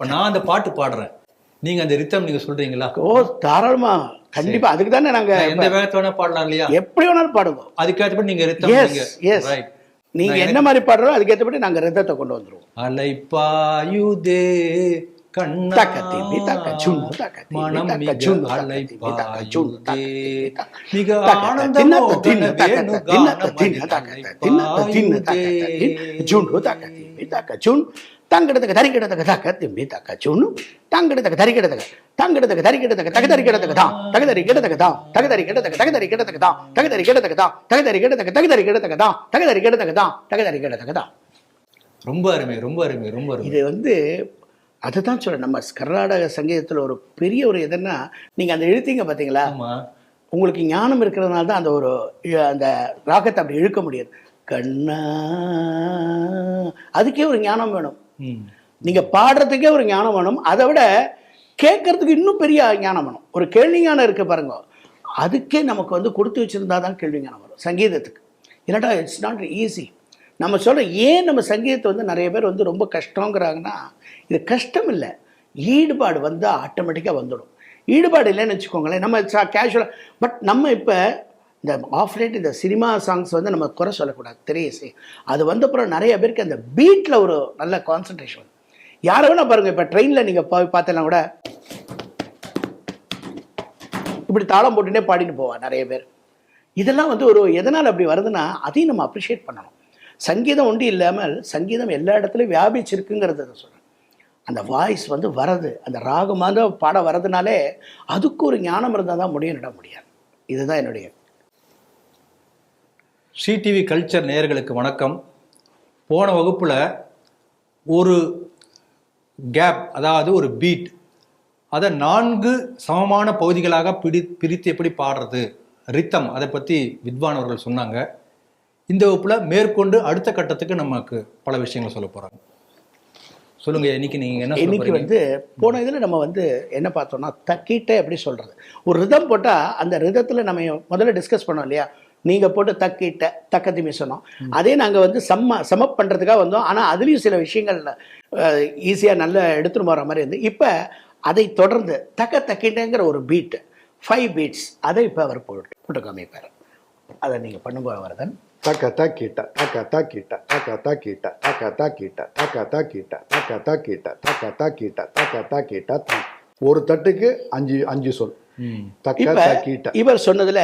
இப்ப நான் அந்த பாட்டு பாடுறேன். நீங்க அந்த ரித்தம் நீங்க சொல்றீங்களா? ஓ தாராளமா. கண்டிப்பா. அதுக்கு தானே நாங்க எந்த வேகத்துல வேணா பாடலாம் இல்லையா? எப்படி வேணாலும் பாடுங்க. அதுக்கேற்றபடி நீங்க ரித்தம் நீங்க என்ன மாதிரி பாடுறோ அதுக்கேற்றபடி நாங்க ரத்தத்தை கொண்டு வந்துருவோம். அலைப்பாயுதே கண்ணா. தங்கெடுத்துக்க தரிக்கிடத்துக்கு தக்க திம்பி தக்க சுண்ணு. தங்கெடுத்துக்க தரிக்கிடத்துக்கு. தங்கெடுத்துக்கு தரிக்கிடத்துக்கு தகு தரிக்கிடத்துக்கு தான். தகு தரிக்கிடத்துக்கு தான். தகு தரிக்கிடத்துக்கு தகு தரிக்கிடத்துக்கு தான். தகு தரிக்கிடத்துக்கு தான். தகு தரிக்கிடத்துக்கு தகு தரிக்கிடத்துக்கு தான். தகு தரிக்கிடத்துக்கு தான். தகு தரிக்கிடத்துக்கு தான். ரொம்ப அருமை ரொம்ப அருமை ரொம்ப அருமை. இது வந்து அதுதான் சொல்ல நம்ம கர்நாடக சங்கீதத்தில் ஒரு பெரிய ஒரு எதுன்னா நீங்கள் அந்த எழுத்தீங்க பார்த்தீங்களா உங்களுக்கு ஞானம் இருக்கிறதுனால தான் அந்த ஒரு அந்த ராகத்தை அப்படி இழுக்க முடியாது. கண்ணா. அதுக்கே ஒரு ஞானம் வேணும். நீங்கள் பாடுறதுக்கே ஒரு ஞானம் வேணும். அதை விட கேட்கறதுக்கு இன்னும் பெரிய ஞானம் வேணும். ஒரு கேள்வி ஞானம் இருக்கு பாருங்க. அதுக்கே நமக்கு வந்து கொடுத்து வச்சிருந்தா தான் கேள்வி ஞானம் வரும். சங்கீதத்துக்கு. இல்லாட்டா இட்ஸ் நாட் ஈஸி நம்ம சொல்ற ஏன் நம்ம சங்கீதத்தை வந்து நிறைய பேர் வந்து ரொம்ப கஷ்டங்கிறாங்கன்னா இது கஷ்டம் இல்லை. ஈடுபாடு வந்தால் ஆட்டோமேட்டிக்காக வந்துடும். ஈடுபாடு இல்லைன்னு வச்சுக்கோங்களேன். நம்ம கேஷுவலாக பட் நம்ம இப்போ இந்த ஆஃப் இந்த சினிமா சாங்ஸ் வந்து நம்ம குறை சொல்லக்கூடாது. தெரிய அது வந்தப்புறம் நிறைய பேருக்கு அந்த பீட்டில் ஒரு நல்ல கான்சன்ட்ரேஷன் யாரை வேணா பாருங்கள் இப்போ ட்ரெயினில் நீங்கள் போய் பார்த்தேன்னா கூட இப்படி தாளம் போட்டுட்டே பாடிட்டு போவா நிறைய பேர். இதெல்லாம் வந்து ஒரு எதனால் அப்படி வருதுன்னா அதையும் நம்ம அப்ரிஷியேட் பண்ணணும். சங்கீதம் ஒன்று இல்லாமல் சங்கீதம் எல்லா இடத்துலையும் வியாபிச்சிருக்குங்கிறத சொல்கிறேன் அந்த வாய்ஸ் வந்து வரது அந்த ராகமாக பாட வரதுனாலே அதுக்கு ஒரு ஞானம் இருந்தால் தான் முடியும் நட முடியாது. இதுதான் என்னுடைய சிடிவி கல்ச்சர் நேயர்களுக்கு வணக்கம். போன வகுப்புல ஒரு கேப் அதாவது ஒரு பீட் அதை நான்கு சமமான பகுதிகளாக பிடி பிரித்து எப்படி பாடுறது? ரித்தம் அதை பற்றி வித்வான் அவர்கள் சொன்னாங்க. இந்த வகுப்புல மேற்கொண்டு அடுத்த கட்டத்துக்கு நமக்கு பல விஷயங்களை சொல்ல போறாங்க. சொல்லுங்க இன்னைக்கு நீங்க என்ன இன்னைக்கு வந்து போன இதில் நம்ம வந்து என்ன பார்த்தோம்னா தக்கிட்ட எப்படி சொல்கிறது ஒரு ரிதம் போட்டால் அந்த ரிதத்தில் நம்ம முதல்ல டிஸ்கஸ் பண்ணோம் இல்லையா? நீங்கள் போட்டு தக்கிட்ட தக்கத்திமி சொன்னோம். அதே நாங்கள் வந்து சம்ம சமப் பண்ணுறதுக்காக வந்தோம். ஆனால் அதுலேயும் சில விஷயங்கள் ஈஸியாக நல்லா எடுத்துட்டு போகிற மாதிரி இருந்து இப்போ அதை தொடர்ந்து தக்க தக்கிட்டங்கிற ஒரு பீட் ஃபைவ் பீட்ஸ் அதை இப்போ அவர் போட்டு போட்டு காமிப்பார். அதை நீங்கள் பண்ணும்போது Varadhan. takita, taka takita, taka takita, taka takita, taka takita, taka takita, taka takita, taka takita, ta. ஒரு தட்டுக்கு அஞ்சு அஞ்சு சொல். ம். தக்க தக்கிட்ட. இவர் சொன்னதுல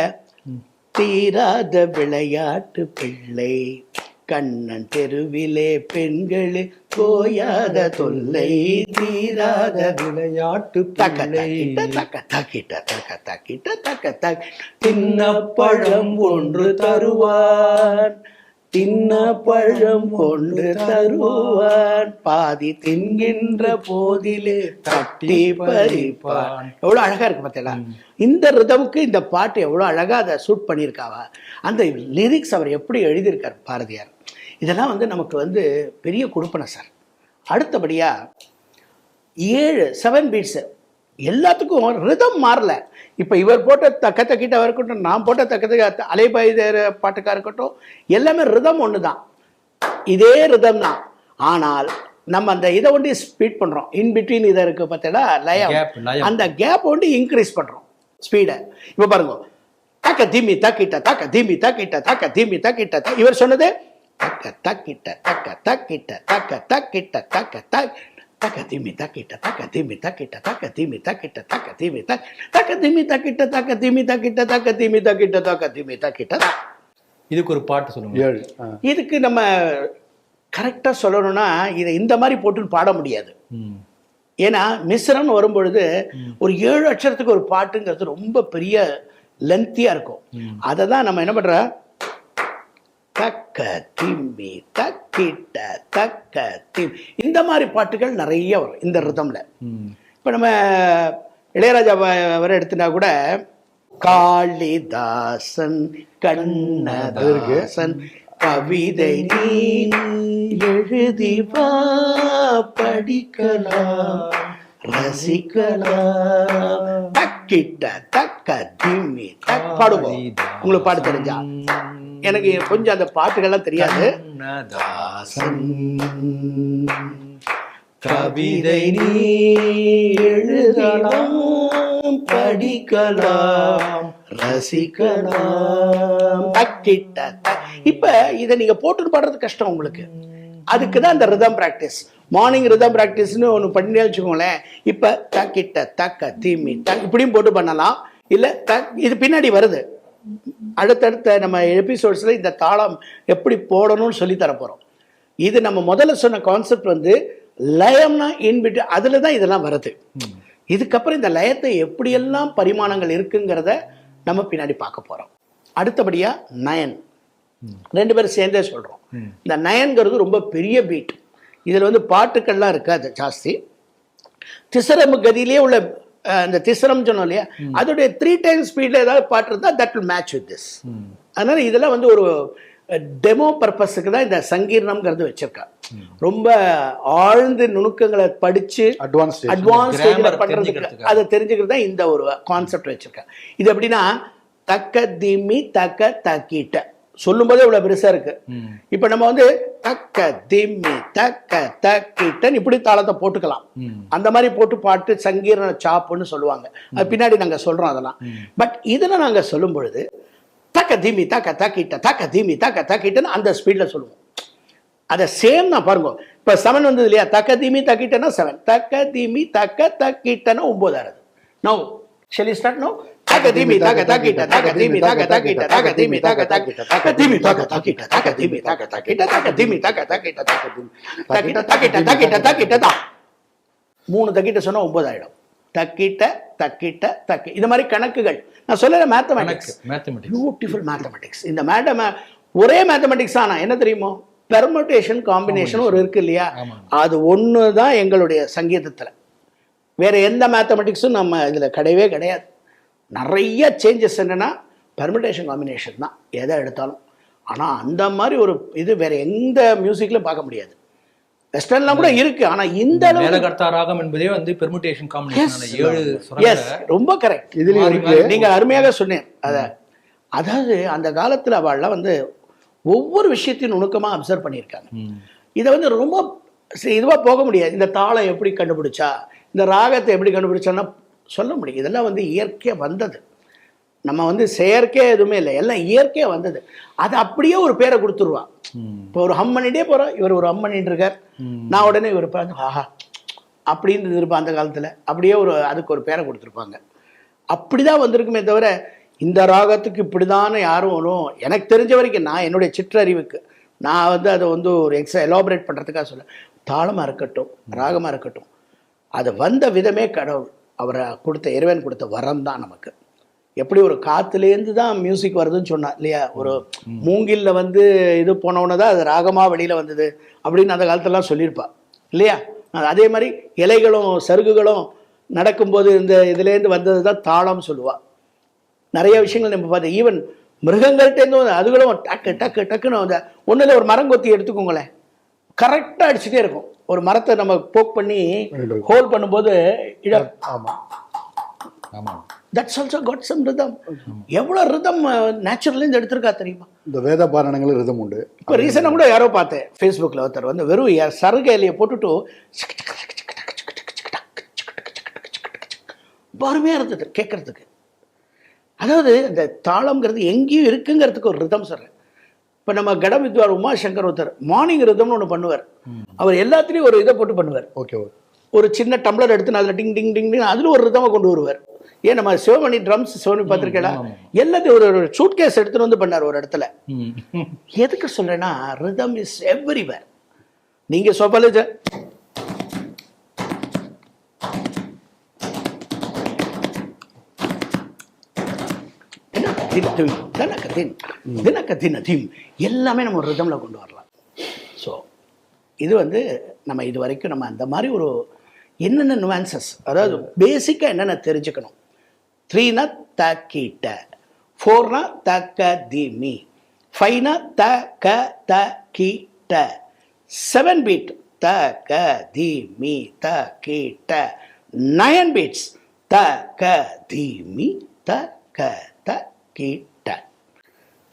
தீராத விளையாட்டு பிள்ளை. கண்ணன் தெருவிலே பெண்களே போயாத தொல்லை தீராத விளையாட்டு. தக்கிட்ட தக்க தக்கிட்ட தக்க தக்கிட்ட தக்க தக் தின்ன பழம் ஒன்று தருவான். தின்ன பழம் ஒன்று தருவான். பாதி தின்கின்ற போதிலே தட்டி பறிப்பான். எவ்வளவு அழகா இருக்கு பார்த்தீங்களா இந்த ரிதமுக்கு இந்த பாட்டு எவ்வளவு அழகா அதை சூட் பண்ணியிருக்காவா? அந்த லிரிக்ஸ் அவர் எப்படி எழுதியிருக்கார் பாரதியார். இதெல்லாம் வந்து நமக்கு வந்து பெரிய கொடுப்பனை சார். அடுத்தபடியா ஏழு செவன் பீட்ஸு எல்லாத்துக்கும் ரிதம் மாறல. இப்போ இவர் போட்ட தக்க தக்கிட்டா இருக்கட்டும் நான் போட்ட தக்க அலைபாயுதேர பாட்டுக்கா இருக்கட்டும் எல்லாமே ரிதம் ஒன்று தான் இதே ரிதம் தான். ஆனால் நம்ம அந்த இதை ஒண்டி ஸ்பீட் பண்ணுறோம் இன் பிட்வீன் இதை இருக்கு பார்த்தீங்களா? லயம். அந்த கேப் ஒண்டி இன்க்ரீஸ் பண்ணுறோம் ஸ்பீடை இப்போ பாருங்க. தக்க தீமி தக்கிட்ட தக்க தீமி தக்கிட்ட தக்க தீமி தக்கிட்ட இவர் சொன்னது தக்க தக்கிட்ட தக்க தக்கிட்ட தக்க தக்கிட்ட தக்க தக் takatimi takita takatimi takita takatimi takita takatimi tak takatimi takita takatimi takita takatimi takita takatimi takita இதுக்கு ஒரு பாட்டு சொல்லுங்க. ஏழு இதுக்கு நம்ம கரெக்டாக சொல்லணும்னா இதை இந்த மாதிரி போட்டுன்னு பாட முடியாது. ஏன்னா மிஸ்ரன் வரும்பொழுது ஒரு ஏழு அக்ஷரத்துக்கு ஒரு பாட்டுங்கிறது ரொம்ப பெரிய லென்த்தியாக இருக்கும். அதை தான் நம்ம என்ன பண்ணுறோம் தக்க திம்மி தக்கிட்ட தக்க திம் இந்த மாதிரி பாட்டுகள் நிறைய வரும் இந்த ரிதமில். இப்போ நம்ம இளையராஜா வர எடுத்துட்டா கூட காளிதாசன் கண்ணதாசன் கவிதை நீ எழுதி வா படிக்கலாம் ரசிக்கலாம். தக்கிட்ட தக்க திம்மி தக் பாடுவோம். உங்களுக்கு பாட தெரிஞ்சா? எனக்கு கொஞ்சம் அந்த பாட்டுகள்லாம் தெரியாது. கவிதை நீ எழுதலாம் படிக்கலாம் ரசிக்கலாம். இப்ப இதை நீங்க போட்டு பாடுறது கஷ்டம் உங்களுக்கு. அதுக்கு தான் இந்த ரிதம் பிராக்டிஸ் மார்னிங் ரிதம் பிராக்டிஸ்னு ஒன்று பண்ணி வச்சுக்கோங்களேன். இப்போ தக்கிட்ட தக்க தீமி தக் இப்படியும் போட்டு பண்ணலாம். இல்லை தக் இது பின்னாடி வருது. அடுத்தடுத்த நம்ம எபிசோட்ஸில் இந்த தாளம் எப்படி போடணும்னு சொல்லி தரப்போகிறோம் இது நம்ம முதல்ல சொன்ன கான்செப்ட் வந்து லயம்னா இன்பிட்டு அதில் தான் இதெல்லாம் வருது. இதுக்கப்புறம் இந்த லயத்தை எப்படியெல்லாம் பரிமாணங்கள் இருக்குங்கிறத நம்ம பின்னாடி பார்க்க போகிறோம் அடுத்தபடியாக நயன். ரெண்டு பேரும் சேர்ந்தே சொல்கிறோம் இந்த நயன்கிறது ரொம்ப பெரிய பீட் இதில் வந்து பாட்டுக்கள்லாம் இருக்காது ஜாஸ்தி. திசரமு கதியிலே உள்ள இந்த திசரம் சொன்னோம் இல்லையா? அதோடைய த்ரீ டைம்ஸ் ஸ்பீடில் ஏதாவது பாட்டு இருந்தால் that will match with this அதனால இதெல்லாம் வந்து ஒரு டெமோ பர்பஸுக்கு தான் இந்த சங்கீர்ணம்ங்கிறது வச்சிருக்கா ரொம்ப ஆழ்ந்து நுணுக்கங்களை படிச்சு அட்வான்ஸ் அட்வான்ஸ் பண்றதுக்கு. அதை தெரிஞ்சுக்கிறது தான் இந்த ஒரு கான்செப்ட் வச்சிருக்கேன் இது எப்படின்னா தக்க திமி தக்க தக்கிட்ட. சொல்லும்போதே இவ்வளவு பெருசா இருக்கு. இப்ப நம்ம வந்து தக்க திம்மி தக்க தக்கிட்டன்னு இப்படி தாளத்தை போட்டுக்கலாம். அந்த மாதிரி போட்டு பாட்டு சங்கீரண சாப்புன்னு சொல்லுவாங்க. அது பின்னாடி நாங்க சொல்றோம் அதெல்லாம். பட் இதுல நாங்க சொல்லும் பொழுது தக்க திமி தக்க தக்கிட்ட தக்க திமி தக்க தக்கிட்டன்னு அந்த ஸ்பீட்ல சொல்லுவோம். அதை சேம் தான் பாருங்க. இப்போ செவன் வந்தது இல்லையா? தக்க தீமி தக்கிட்டனா செவன் தக்க தீமி தக்க தக்கிட்டனா ஷெல் ஸ்டார்ட் நோ தக்கிட்ட தக்கிட்ட தக்கிட்ட தான் மூணு தக்கிட்ட சொன்னா ஒன்பதாயிரம் தக்கிட்ட தக்கிட்ட தக்கி இந்த மாதிரி கணக்குகள் நான் சொல்லல மேத்தமெட்டிக்ஸ் மேத்தமெட்டிக்ஸ் பியூட்டிஃபுல் மேத்தமெட்டிக்ஸ் இந்த மேடம் ஒரே மேத்தமெட்டிக்ஸ் ஆனா என்ன தெரியுமோ பெர்முட்டேஷன் காம்பினேஷன் ஒரு இருக்கு இல்லையா அது ஒன்று தான் எங்களுடைய சங்கீதத்தில் வேற எந்த மேத்தமெட்டிக்ஸும் நம்ம இதில் கிடையவே கிடையாது. நிறைய சேஞ்சஸ் என்னன்னா பெர்முட்டேஷன் காம்பினேஷன் தான் எதை எடுத்தாலும். ஆனால் அந்த மாதிரி ஒரு இது வேற எந்த மியூசிக்லையும் பார்க்க முடியாது. வெஸ்டர்ன்லாம் கூட இருக்கு ஆனால் இந்த அளவு மேலகர்த்தா ராகம் என்பதே வந்து பெர்முட்டேஷன் காம்பினேஷன் ஏழு எஸ் ரொம்ப கரெக்ட் இதுலயும் இருக்கு. நீங்க அருமையாக சொன்னேன் அத. அதாவது அந்த காலத்துல அவள்லாம் வந்து ஒவ்வொரு விஷயத்தையும் நுணுக்கமா அப்சர்வ் பண்ணியிருக்காங்க. இதை வந்து ரொம்ப சி- இதுவா போக முடியாது. இந்த தாளம் எப்படி கண்டுபிடிச்சா? இந்த ராகத்தை எப்படி கண்டுபிடிச்சான்னா சொல்ல முடியும். இதெல்லாம் வந்து இயற்கையா வந்தது. நம்ம வந்து செயற்கையா எதுவுமே இல்லை. எல்லாம் இயற்கையா வந்தது. அது அப்படியே ஒரு பேரை கொடுத்துருவா. இப்போ ஒரு ஹம் பண்ணிட்டே போறோம். இவர் ஒரு ஹம் பண்ணிட்டு இருக்கார் நான் உடனே இவர் பார்த்து ஆஹா அப்படின்னு இருப்பான் அந்த காலத்துல. அப்படியே ஒரு அதுக்கு ஒரு பேரை கொடுத்துருப்பாங்க. அப்படிதான் வந்திருக்குமே தவிர இந்த ராகத்துக்கு இப்படிதான்னு யாரும் ஒன்றும் எனக்கு தெரிஞ்ச வரைக்கும் நான் என்னுடைய சிற்றறிவுக்கு நான் வந்து அதை வந்து ஒரு எக்ஸ எலாபரேட் பண்ணுறதுக்காக சொல்ல தாளமாக இருக்கட்டும் ராகமாக இருக்கட்டும். அது வந்த விதமே கடவுள். அவரை கொடுத்த இறைவன் கொடுத்த வரம் தான் நமக்கு. எப்படி ஒரு காத்துலேருந்து தான் மியூசிக் வருதுன்னு சொன்னா இல்லையா? ஒரு மூங்கில்ல வந்து இது போனவுடனே தான் அது ராகமாக வெளியில் வந்தது அப்படின்னு அந்த காலத்துலலாம் சொல்லியிருப்பா. இல்லையா? அதே மாதிரி இலைகளும் சருகுகளும் நடக்கும்போது இந்த இதுலேருந்து வந்தது தான் தாளம் சொல்லுவா. நிறைய விஷயங்கள் நம்ம பார்த்தோம் ஈவன் மிருகங்கள்ட்டேருந்து வந்து அதுகளும் டக்கு டக்கு டக்குன்னு ஒன்றும் ஒரு மரங்கொத்தி எடுத்துக்கோங்களேன். கரெக்டாக அடிச்சுட்டே இருக்கும் ஒரு மரத்தை நம்ம போக் பண்ணி ஹோல் பண்ணும்போது இழ ஆமா ஆமா that's also got some rhythm எவ்வளோ ரிதம் நேச்சுரலேருந்து எடுத்திருக்கா தெரியுமா இந்த வேத பாரணங்கள் ரிதம் உண்டு இப்போ ரீசெண்டாக கூட யாரோ பார்த்தேன் ஃபேஸ்புக்கில் ஒருத்தர் வந்து வெறும் சருக இலையை போட்டுட்டு அருமையாக இருந்தது கேட்கறதுக்கு அதாவது இந்த தாளம்ங்கிறது எங்கேயும் இருக்குங்கிறதுக்கு ஒரு ரிதம் சொல்கிறேன் இப்போ நம்ம கட வித்வார் உமாசங்கர் ஒருத்தர் மார்னிங் ரிதம்னு ஒன்று பண்ணுவார். அவர் எல்லாத்துலேயும் ஒரு இதை போட்டு பண்ணுவார். Okay okay. ஒரு சின்ன டம்ளர் எடுத்து அதில் டிங் டிங் டிங் டிங் அதில் ஒரு ரிதமாக கொண்டு வருவார். ஏன் நம்ம சிவமணி ட்ரம்ஸ் சிவனி பார்த்துருக்கேடா எல்லாத்தையும் ஒரு ஒரு சூட் கேஸ் எடுத்துகிட்டு வந்து பண்ணார் ஒரு இடத்துல. எதுக்கு சொல்றேன்னா ரிதம் இஸ் எவ்ரிவேர் நீங்க தீம் எல்லாமே நம்ம ஒரு ரிதமில் கொண்டு வரலாம். ஸோ இது வந்து நம்ம இது வரைக்கும் நம்ம அந்த மாதிரி ஒரு என்னென்ன நுவான்சஸ் அதாவது பேசிக்காக என்னென்ன தெரிஞ்சுக்கணும்? த்ரீனா த கீட்ட ஃபோர்னா த க தி மீ ஃபைவ்னா த க த கீட்ட செவன் பீட் த க தி மீ த கீட்ட நயன் பீட்ஸ் த க தி மீ த க த கீட்ட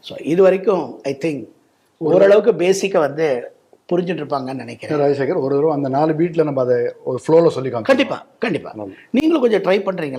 ஸோ இது வரைக்கும் ஐ திங்க் ஓரளவுக்கு பேசிக்கை வந்து புரிஞ்சுட்டு இருப்பாங்கன்னு நினைக்கிறேன் ராஜசேகர் ஒரு தடவை அந்த நாலு பீட்ல நம்ம அதை ஒரு ஃப்ளோல சொல்லி காமிச்சோம் கண்டிப்பா கண்டிப்பா. நீங்களும் கொஞ்சம் ட்ரை பண்றேன்.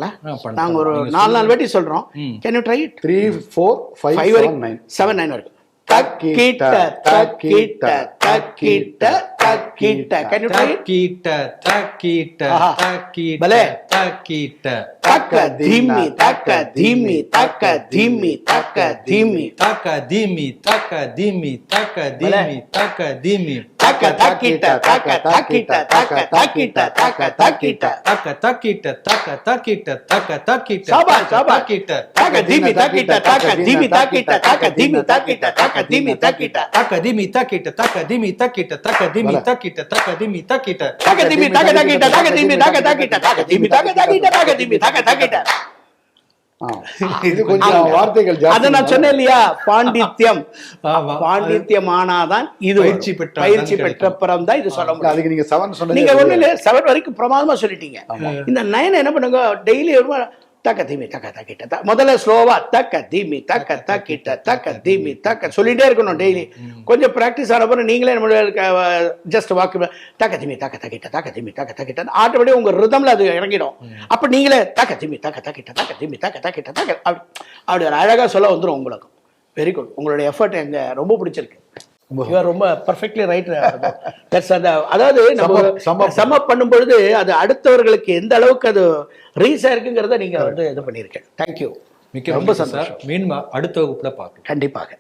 நாங்க ஒரு நாலு நாலு வாட்டி சொல்றோம். Can you try it three four five five வரைக்கும் நைன் செவன் நைன் வரைக்கும். தக்கிட்ட தக்கிட்ட தக்கிட்ட தக்கிட்ட கேன் யூ ட்ரை இட் தக்கீட்ட தக்கீட்ட ஆஹா. தக்கீட்ட பலே. தக்கீட்ட தக்க தீமி தக்க தீமி தக்க தீமி தக்க தீமி தக்க தீமி தக்க தீமி தக்க தீமி தக்க தீமி தக்க தக்கிட்ட தக்க தக்கிட்ட தக்க தக்கிட்ட தக்க தக்கிட்ட தக்க தக்கிட்ட தக்க தக்கிட்ட தக்க தக்கிட்ட சாபாஷ், சாபாஷ். தக்கிட்ட தக்க தீமி தக்கிட்ட தக்க பாண்டித்யம். பாண்டித்யம் ஆனாதான் இது பயிற்சி பெற்ற பயிற்சி நீங்க ஒண்ணு வரைக்கும் பிரமாதமா சொல்லிட்டீங்க. இந்த நயன் என்ன பண்ணுங்க? டெய்லி தக்க தீமி தக்க தக்கிட்ட. த- முதல்ல ஸ்லோவா தக்க தீமி தக்க தக்கிட்ட தக்க தீமி தக்க. சொல்லிட்டே இருக்கணும் டெய்லி கொஞ்சம் பிராக்டிஸ் ஆன பிறகு நீங்களே நம்ம ஜஸ்ட் வாக்கு தக்க தீமி தக்க தக்கிட்ட தக்க தீமி தக்க தக்கிட்ட. ஆட்டோமேட்டிக் உங்க ரிதம்ல அது இறங்கிடும். அப்ப நீங்களே தக்க தீமி தக்க தக்கிட்ட தக்க தீமி தக்க தக்கிட்ட தக்க. அப்படி அப்படி ஒரு அழகா சொல்ல வந்துரும் உங்களுக்கு. வெரி குட் உங்களுடைய எஃபர்ட் எங்க ரொம்ப பிடிச்சிருக்கு. Are ரொம்ப பர்ஃபெக்ட்லி ரைட் அந்த அதாவது நம்ம. சம் பண்ணும் பொழுது அது அடுத்தவர்களுக்கு எந்த அளவுக்கு அது ரீச் ஆயிருக்குங்கிறத நீங்க வந்து இது பண்ணியிருக்கேன். தேங்க்யூ மிக்க ரொம்ப சந்தோஷம். மீண்டும் அடுத்த வகுப்புல பார்க்கலாம். கண்டிப்பாக.